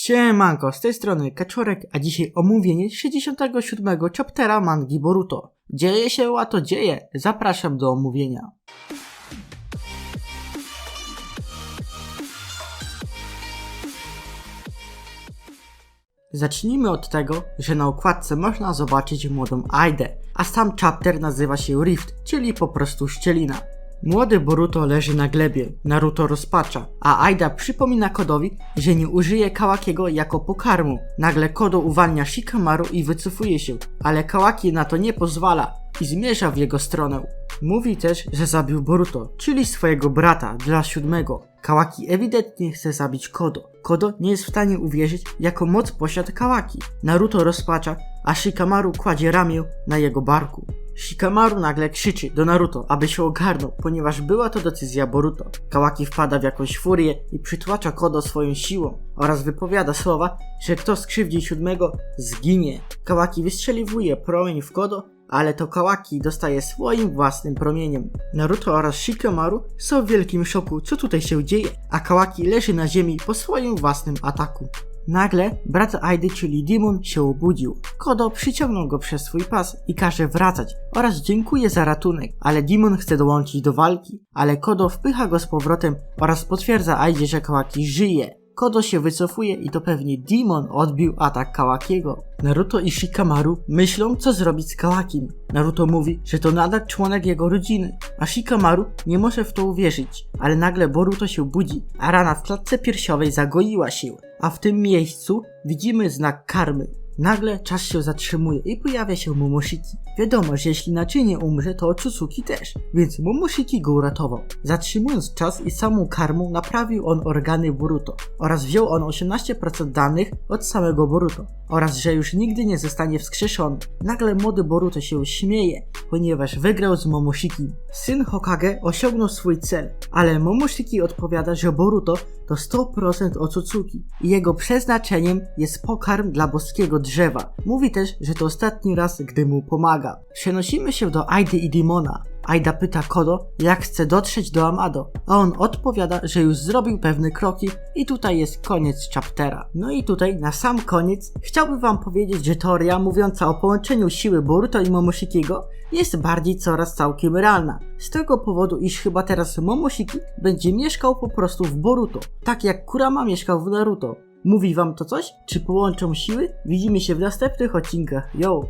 Siemanko, z tej strony Kaczorek, a dzisiaj omówienie 67 chaptera mangi Boruto. Dzieje się, a to dzieje. Zapraszam do omówienia. Zacznijmy od tego, że na okładce można zobaczyć młodą Aidę, a sam chapter nazywa się Rift, czyli po prostu szczelina. Młody Boruto leży na glebie, Naruto rozpacza, a Aida przypomina Kodowi, że nie użyje Kawakiego jako pokarmu. Nagle Kodo uwalnia Shikamaru i wycofuje się, ale Kawaki na to nie pozwala i zmierza w jego stronę. Mówi też, że zabił Boruto, czyli swojego brata, dla siódmego. Kawaki ewidentnie chce zabić Kodo. Kodo nie jest w stanie uwierzyć, jaką moc posiada Kawaki. Naruto rozpacza, a Shikamaru kładzie ramię na jego barku. Shikamaru nagle krzyczy do Naruto, aby się ogarnął, ponieważ była to decyzja Boruto. Kawaki wpada w jakąś furię i przytłacza Kodo swoją siłą oraz wypowiada słowa, że kto skrzywdzi siódmego, zginie. Kawaki wystrzeliwuje promień w Kodo, ale to Kawaki dostaje swoim własnym promieniem. Naruto oraz Shikamaru są w wielkim szoku, co tutaj się dzieje, a Kawaki leży na ziemi po swoim własnym ataku. Nagle brat Aidy, czyli Demon, się obudził. Kodo przyciągnął go przez swój pas i każe wracać oraz dziękuję za ratunek, ale Demon chce dołączyć do walki, ale Kodo wpycha go z powrotem oraz potwierdza Aidzie, że Kawaki żyje. Kodo się wycofuje i to pewnie Demon odbił atak Kawakiego. Naruto i Shikamaru myślą, co zrobić z Kawakim. Naruto mówi, że to nadal członek jego rodziny, a Shikamaru nie może w to uwierzyć, ale nagle Boruto się budzi, a rana w klatce piersiowej zagoiła się, a w tym miejscu widzimy znak karmy. Nagle czas się zatrzymuje i pojawia się Momoshiki. Wiadomo, że jeśli naczynie umrze, to Otsutsuki też, więc Momoshiki go uratował. Zatrzymując czas i samą karmą naprawił on organy Boruto oraz wziął on 18% danych od samego Boruto oraz że już nigdy nie zostanie wskrzeszony. Nagle młody Boruto się śmieje, ponieważ wygrał z Momoshiki. Syn Hokage osiągnął swój cel, ale Momoshiki odpowiada, że Boruto to 100% Otsutsuki i jego przeznaczeniem jest pokarm dla boskiego drzewa. Mówi też, że to ostatni raz, gdy mu pomaga. Przenosimy się do Aidy i Dimona. Aida pyta Kodo, jak chce dotrzeć do Amado, a on odpowiada, że już zrobił pewne kroki i tutaj jest koniec chaptera. No i tutaj, na sam koniec, chciałbym wam powiedzieć, że teoria mówiąca o połączeniu siły Boruto i Momoshikiego jest bardziej coraz całkiem realna. Z tego powodu, iż chyba teraz Momoshiki będzie mieszkał po prostu w Boruto, tak jak Kurama mieszkał w Naruto. Mówi wam to coś? Czy połączą siły? Widzimy się w następnych odcinkach. Yo!